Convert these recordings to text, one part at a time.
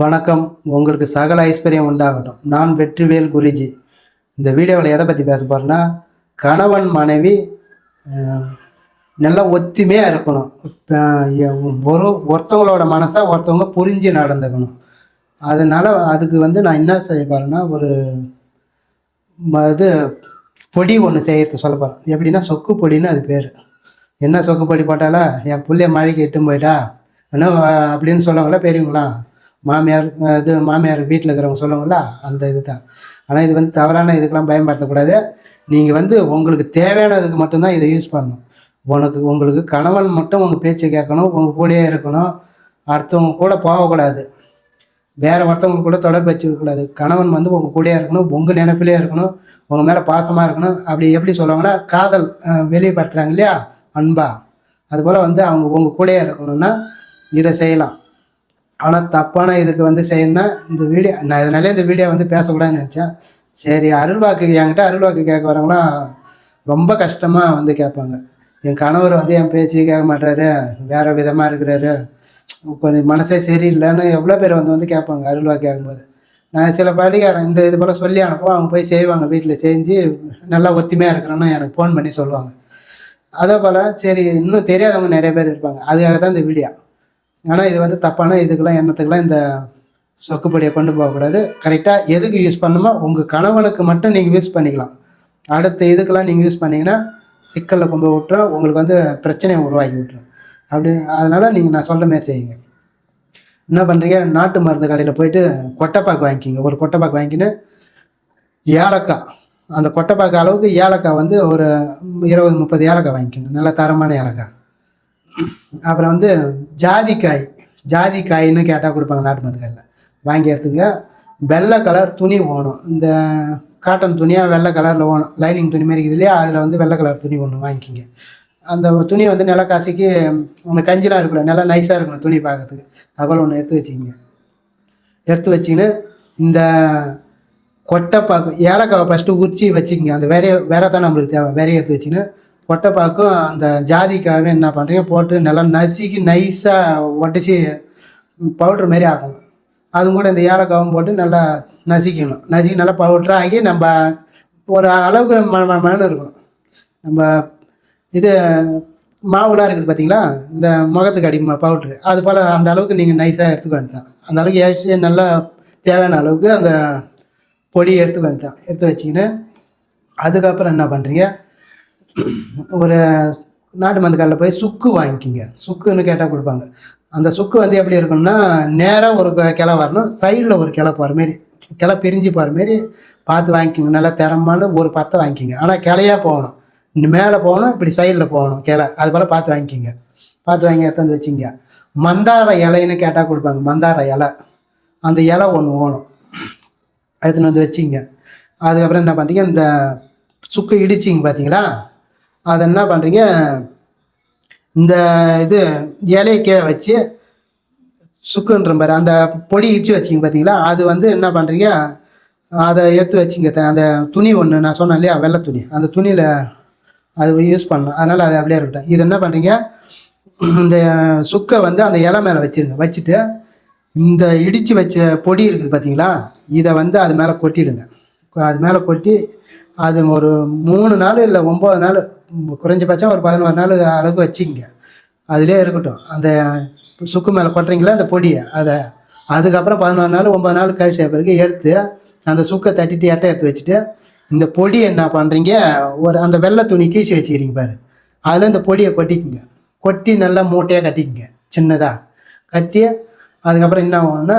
வணக்கம். உங்களுக்கு சகல ஐஸ்வர்யம் உண்டாகட்டும். நான் வெற்றிவேல் குருஜி. இந்த வீடியோவில் எதை பற்றி பேச போகிறேன்னா கணவன் மனைவி நல்லா ஒத்துமையாக இருக்கணும். ஒரு ஒருத்தவங்களோட மனசாக ஒருத்தவங்க புரிஞ்சு நடந்துக்கணும். அதனால் அதுக்கு வந்து நான் என்ன செய்ய போகிறேன்னா ஒரு இது பொடி ஒன்று செய்கிறது சொல்ல போகிறேன் எப்படின்னா சொக்கு பொடின்னு அது பேர். என்ன சொக்கு பொடி போட்டாலா என் பிள்ளைய மழைக்கு இட்டும் போயிட்டா என்ன அப்படின்னு சொல்லுவாங்களா பெரியவங்களாம் மாமியார் இது மாமியார் வீட்டில் இருக்கிறவங்க சொல்லுவாங்கல்ல அந்த இது தான் ஆனால் இது வந்து தவறான இதுக்கெல்லாம் பயன்படுத்தக்கூடாது. நீங்கள் வந்து உங்களுக்கு தேவையானதுக்கு மட்டும்தான் இதை யூஸ் பண்ணணும். உனக்கு உங்களுக்கு கணவன் மட்டும் உங்கள் பேச்சை கேட்கணும் உங்கள் கூடயே இருக்கணும். அடுத்தவங்க கூட போகக்கூடாது. வேறு ஒருத்தவங்க கூட தொடர்பு வச்சுருக்கக்கூடாது. கணவன் வந்து உங்கள் கூடயே இருக்கணும் உங்கள் நினைப்பிலே இருக்கணும் உங்கள் மேலே பாசமாக இருக்கணும். அப்படி எப்படி சொல்லுவாங்கன்னா காதல் வெளிப்படுத்துகிறாங்க இல்லையா? அன்பா. அதுபோல் வந்து அவங்க உங்கள் கூடயே இருக்கணும்னா இதை செய்யலாம். ஆனால் தப்பான இதுக்கு வந்து செய்யணும்னா இந்த வீடியோ நான் இதனாலே இந்த வீடியோ வந்து பேசக்கூடாதுன்னு நினச்சேன். சரி அருள்வாக்கு என்கிட்ட அருள்வாக்கு கேட்க வரவங்களாம் ரொம்ப கஷ்டமாக வந்து கேட்பாங்க. என் கணவர் வந்து என் பேச்சு கேட்க மாட்டாரு வேறு விதமாக இருக்கிறாரு. கொஞ்சம் மனசே சரியில்லைன்னு எவ்வளோ பேர் வந்து வந்து கேட்பாங்க அருள்வாக்கு கேட்கும்போது. நான் சில படிக்காரன் இந்த இது போல் சொல்லி அனுப்புவோம் அவங்க போய் செய்வாங்க வீட்டில் செஞ்சு நல்லா ஒத்துமையாக இருக்கிறேன்னு எனக்கு ஃபோன் பண்ணி சொல்லுவாங்க. அதே போல் சரி இன்னும் தெரியாதவங்க நிறைய பேர் இருப்பாங்க. அதுக்காக தான் இந்த வீடியோ. ஆனால் இது வந்து தப்பான இதுக்கெல்லாம் எண்ணத்துக்கெல்லாம் இந்த சொக்குப்படியை கொண்டு போகக்கூடாது. கரெக்டாக எதுக்கு யூஸ் பண்ணுமோ உங்கள் கணவனுக்கு மட்டும் நீங்கள் யூஸ் பண்ணிக்கலாம். அடுத்த இதுக்கெல்லாம் நீங்கள் யூஸ் பண்ணிங்கன்னா சிக்கலில் கொண்டு விட்டுரும். உங்களுக்கு வந்து பிரச்சனையை உருவாக்கி விட்டுரும். அப்படி அதனால் நீங்கள் நான் சொல்கிற மாதிரி செய்யுங்க. என்ன பண்ணுறீங்க நாட்டு மருந்து கடையில் போயிட்டு கொட்டைப்பாக்கு வாங்கிக்கிங்க. ஒரு கொட்டைப்பாக்கு வாங்கிக்கின்னு ஏலக்காய். அந்த கொட்டைப்பாக்கு அளவுக்கு ஏலக்காய் வந்து ஒரு இருபது முப்பது ஏலக்காய் வாங்கிக்கோங்க. நல்ல தரமான ஏலக்காய். அப்புறம் வந்து ஜாதிக்காய் ஜாதிக்காயின்னு கேட்டால் கொடுப்பாங்க நாட்டு மருந்துகளில் வாங்கி எடுத்துங்க. வெள்ளை கலர் துணி ஓணும். இந்த காட்டன் துணியாக வெள்ளை கலரில் ஓணும். லைனிங் துணி மாதிரி இருக்குது இல்லையா? அதில் வந்து வெள்ளை கலர் துணி ஒன்று வாங்கிக்கிங்க. அந்த துணி வந்து நிலக்காசிக்கு அந்த கஞ்சிலாம் இருக்குல்ல நல்லா நைஸாக இருக்கணும் துணி பார்க்கறதுக்கு. அதுபோல் ஒன்று எடுத்து வச்சுக்கிங்க. எடுத்து வச்சிங்கன்னு இந்த கொட்டை பாக்கு ஏலக்காவை ஃபஸ்ட்டு உரிச்சி வச்சுக்கிங்க. அந்த வேறைய வேற தான் நம்மளுக்கு தேவை. வேறையை எடுத்து வச்சுக்கின்னு பொட்டைப்பாக்கும் அந்த ஜாதிக்காவே என்ன பண்ணுறீங்க போட்டு நல்லா நசுக்கி நைஸாக ஒட்டச்சு பவுட்ரு மாதிரி ஆக்கணும். அதுவும் கூட இந்த ஏலக்காவும் போட்டு நல்லா நசுக்கணும் நசுக்கி நல்லா பவுட்ரு ஆகி நம்ம ஒரு அளவுக்கு மன ம- இருக்கணும். நம்ம இது மாவுலாம் இருக்குது பார்த்தீங்களா இந்த முகத்துக்கு அடி பவுட்ரு அது போல் அந்த அளவுக்கு நீங்கள் நைஸாக எடுத்துக்க வேண்டியதான் அந்த அளவுக்கு ஏச்சு நல்லா தேவையான அளவுக்கு அந்த பொடியை எடுத்து வேண்டியதான் எடுத்து வச்சிக்கின்னு அதுக்கப்புறம் என்ன பண்ணுறீங்க ஒரு நாட்டு மருந்து கடையில் போய் சுக்கு வாங்கிக்கிங்க. சுக்குன்னு கேட்டால் கொடுப்பாங்க. அந்த சுக்கு வந்து எப்படி இருக்கணும்னா நேராக ஒரு க- கிளை வரணும். சைடில் ஒரு கிளை போகிற மாரி கிளை பிரிஞ்சு போகிற மாரி பார்த்து வாங்கிக்கோங்க. நல்லா திறமான ஒரு பத்தை வாங்கிக்கிங்க. ஆனால் கிளையாக போகணும். மேலே போகணும் இப்படி சைடில் போகணும் கிளை. அது போல் பார்த்து வாங்கிக்கிங்க. பார்த்து வாங்கி எடுத்து வச்சிங்க. மந்தார இலைன்னு கேட்டால் கொடுப்பாங்க. மந்தார இலை. அந்த இலை ஒன்று ஓணும். எடுத்துன்னு வந்து வச்சிங்க. அதுக்கப்புறம் என்ன பண்ணுறீங்க இந்த சுக்கு இடிச்சிங்க பார்த்தீங்களா? அதை என்ன பண்ணுறீங்க இந்த இது இலையை கீழே வச்சு சுக்குன்ற மாதிரி அந்த பொடி இடிச்சு வச்சிங்க பார்த்தீங்களா அது வந்து என்ன பண்ணுறீங்க அதை எடுத்து வச்சிங்க அந்த துணி ஒன்று நான் சொன்னேன் இல்லையா வெள்ளை துணி. அந்த துணியில் அது யூஸ் பண்ணணும் அதனால் அது அப்படியே இருக்கட்டும். இது என்ன பண்ணுறீங்க இந்த சுக்கை வந்து அந்த இலை மேலே வச்சிருங்க. வச்சுட்டு இந்த இடித்து வச்ச பொடி இருக்குது பார்த்தீங்களா இதை வந்து அது மேலே கொட்டிடுங்க. அது மேலே கொட்டி அது ஒரு மூணு நாள் இல்லை ஒம்பது நாள் குறைஞ்சபட்சம் ஒரு பதினோரு நாள் அளவுக்கு வச்சுக்கங்க அதிலே இருக்கட்டும். அந்த சுக்கு மேலே கொட்டுறீங்களா? அந்த பொடியை அதை அதுக்கப்புறம் பதினோரு நாள் ஒம்பது நாள் கழிச்ச பிறகு எடுத்து அந்த சுக்கை தட்டிட்டு எட்டை எடுத்து வச்சுட்டு இந்த பொடி என்ன பண்ணுறீங்க ஒரு அந்த வெள்ளை துணி கீழ்ச்சி வச்சுக்கிறீங்க பாரு. அதில் இந்த பொடியை கொட்டிக்குங்க. கொட்டி நல்லா மூட்டையாக கட்டிக்குங்க. சின்னதாக கட்டி அதுக்கப்புறம் என்ன ஆகும்னா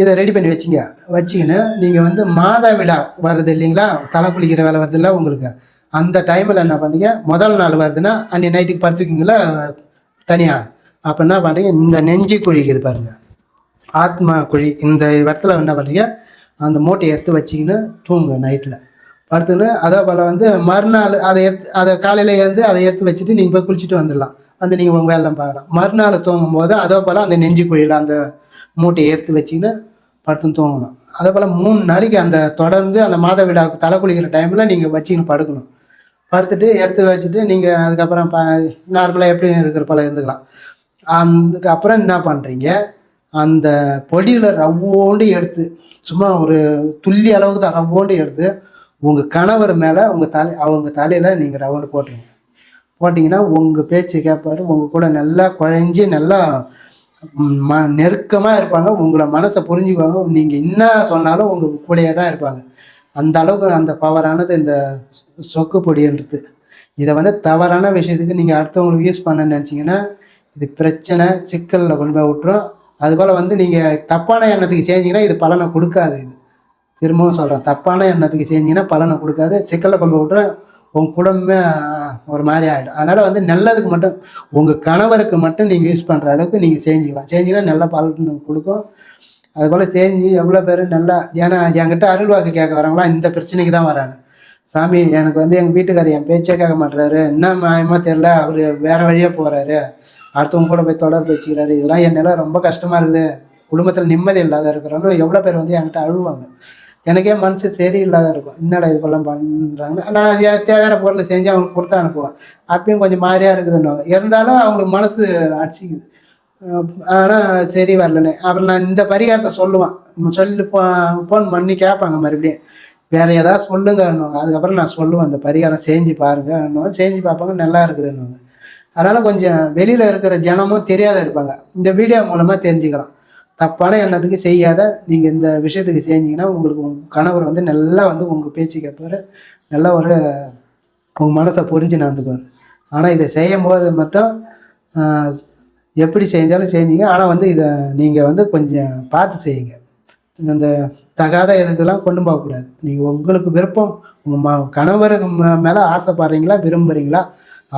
இதை ரெடி பண்ணி வச்சிங்க. வச்சிக்கின்னு நீங்கள் வந்து மாதா விழா வர்றது இல்லைங்களா? தலை குளிக்கிற வேலை வருது இல்லை உங்களுக்கு? அந்த டைமில் என்ன பண்ணுங்க? முதல் நாள் வருதுன்னா அன்றைக்கி நைட்டுக்கு படுத்துக்கிங்களா தனியாக அப்போ என்ன பண்ணுறீங்க இந்த நெஞ்சு குழி இருக்குது பாருங்கள் ஆத்மா குழி இந்த இடத்துல என்ன பண்ணுறீங்க அந்த மூட்டையை எடுத்து வச்சிக்கின்னு தூங்க நைட்டில் படுத்துன்னு அதே போல் வந்து மறுநாள் அதை எடுத்து அதை காலையில் எழுந்து அதை எடுத்து வச்சுட்டு நீங்கள் போய் குளிச்சுட்டு வந்துடலாம். வந்து நீங்கள் உங்கள் வேலை பார்க்கலாம் மறுநாள் தூங்கும் போது அதே போல் அந்த நெஞ்சு குழியில் அந்த மூட்டையை எடுத்து வச்சிக்கின்னு படுத்து தூங்கணும். அதே போல் மூணு நாளைக்கு அந்த தொடர்ந்து அந்த மாதவிடாவுக்கு தலை குளிக்கிற டைமில் நீங்கள் வச்சிக்கின்னு படுக்கணும். படுத்துட்டு எடுத்து வச்சுட்டு நீங்கள் அதுக்கப்புறம் ப நார்மலாக எப்படி இருக்கிற போல இருந்துக்கலாம். அதுக்கப்புறம் என்ன பண்ணுறீங்க அந்த பொடியில் ரவ்வோண்டு எடுத்து சும்மா ஒரு துள்ளி அளவுக்கு தான் ரவ்வோண்டு எடுத்து உங்கள் கணவர் மேலே உங்கள் தலை அவங்க தலையில் நீங்கள் ரவ்வோண்டு போட்டுருங்க. போட்டிங்கன்னா உங்கள் பேச்சு கேட்பாரு உங்கள் கூட நல்லா குழஞ்சி நல்லா ம நெருக்கமாக இருப்பாங்க உங்களை மனசை புரிஞ்சுக்குவாங்க. நீங்கள் என்ன சொன்னாலும் உங்கள் கூடயே தான் இருப்பாங்க. அந்த அளவுக்கு அந்த பவரானது இந்த சொக்கு பொடின்றது இதை வந்து தவறான விஷயத்துக்கு நீங்கள் அடுத்தவங்களுக்கு யூஸ் பண்ண நினச்சிங்கன்னா இது பிரச்சனை சிக்கலில் கொண்டு போய் விட்டுரும். அதுபோல் வந்து நீங்கள் தப்பான எண்ணத்துக்கு செஞ்சிங்கன்னா இது பலனை கொடுக்காது இது. திரும்பவும் சொல்கிறேன் தப்பான எண்ணத்துக்கு செஞ்சிங்கன்னா பலனை கொடுக்காது. சிக்கலில் கொண்டு போய் விட்டுரும். உங்கள் குடும்பமே ஒரு மாதிரி ஆகிடும் அதனால் வந்து நல்லதுக்கு மட்டும் உங்கள் கணவருக்கு மட்டும் நீங்கள் யூஸ் பண்ணுற அளவுக்கு நீங்கள் செஞ்சுக்கலாம். செஞ்சிங்கன்னா நல்ல பலன் கொடுக்கும். அதுபோல் செஞ்சு எவ்வளோ பேர் நல்லா ஏன்னா என்கிட்ட அருள் வாக்கு கேட்க வரவங்களாம் இந்த பிரச்சனைக்கு தான் வராங்க. சாமி எனக்கு வந்து எங்கள் வீட்டுக்காரர் என் பேச்சே கேட்க மாட்டுறாரு என்ன மாயமாக தெரில அவர் வேறு வழியாக போகிறாரு அடுத்தவங்க கூட போய் தொடர்பு வச்சுக்கிறாரு இதெல்லாம் என் ரொம்ப கஷ்டமாக இருக்குது. குடும்பத்தில் நிம்மதி இல்லாத இருக்கிறவங்க எவ்வளோ பேர் வந்து என்கிட்ட அழுவாங்க. எனக்கே மனசு சரியில்லாத இருக்கும். என்னடா இது போலாம் பண்ணுறாங்க நான் தேவையான பொருளை செஞ்சு அவங்களுக்கு கொடுத்து அனுப்புவேன். அப்பயும் கொஞ்சம் மாதிரியாக இருக்குதுன்னுவாங்க. இருந்தாலும் அவங்களுக்கு மனசு அடிச்சிக்குது. ஆனால் சரி வரலன்னு அப்புறம் நான் இந்த பரிகாரத்தை சொல்லுவேன். சொல்லி ஃபோன் பண்ணி கேட்பாங்க மறுபடியும். வேறு ஏதாவது சொல்லுங்கன்னுவாங்க. அதுக்கப்புறம் நான் சொல்லுவேன் இந்த பரிகாரம் செஞ்சு பாருங்க செஞ்சு பார்ப்பாங்க நல்லா இருக்குதுன்னுவாங்க. அதனால் கொஞ்சம் வெளியில் இருக்கிற ஜனமும் தெரியாத இருப்பாங்க. இந்த வீடியோ மூலமாக தெரிஞ்சுக்கலாம் தப்பான எண்ணத்துக்கு செய்யாத நீங்கள் இந்த விஷயத்துக்கு செஞ்சீங்கன்னா உங்களுக்கு உங்க கணவர் வந்து நல்லா வந்து உங்கள் பேச்சு கேட்பாரு. நல்ல ஒரு உங்கள் மனசை புரிஞ்சு நடந்துப்பார் ஆனால் இதை செய்யும் போது மட்டும் எப்படி செஞ்சாலும் செஞ்சீங்க ஆனால் வந்து இதை நீங்கள் வந்து கொஞ்சம் பார்த்து செய்யுங்க. அந்த தகாத இதுக்கெல்லாம் கொண்டு போகக்கூடாது நீங்கள் உங்களுக்கு விருப்பம் உங்கள் ம கணவருக்கு மேலே ஆசைப்படுறீங்களா விரும்புகிறீங்களா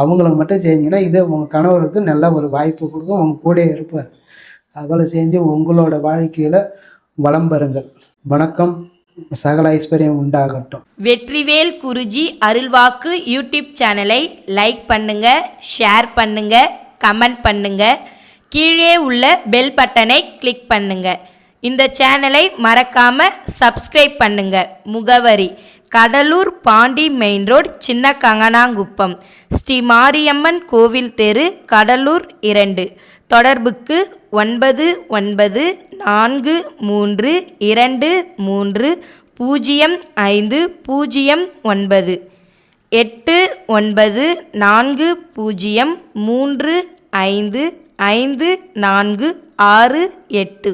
அவங்களுக்கு மட்டும் செஞ்சீங்கன்னா இது உங்கள் கணவருக்கு நல்ல ஒரு வாய்ப்பு கொடுக்கும். உங்கள் கூடயே இருப்பார். அதுபோல் செஞ்சு உங்களோட வாழ்க்கையில் வளம் பெறுங்கள். வணக்கம். சகல ஐஸ்வர்யம் உண்டாகட்டும். வெற்றிவேல் குருஜி அருள்வாக்கு யூடியூப் சேனலை லைக் பண்ணுங்க ஷேர் பண்ணுங்க. கமெண்ட் பண்ணுங்க. கீழே உள்ள பெல் பட்டனை கிளிக் பண்ணுங்க. இந்த சேனலை மறக்காம சப்ஸ்கிரைப் பண்ணுங்க. முகவரி கடலூர் பாண்டி மெயின் ரோட் சின்ன கங்கனாங்குப்பம் ஸ்ரீ மாரியம்மன் கோவில் தெரு கடலூர் இரண்டு. தொடர்புக்கு ஒன்பது ஒன்பது நான்கு மூன்று இரண்டு மூன்று பூஜ்ஜியம் ஐந்து பூஜ்ஜியம் ஒன்பது. எட்டு ஒன்பது நான்கு பூஜ்ஜியம் மூன்று ஐந்து ஐந்து நான்கு ஆறு எட்டு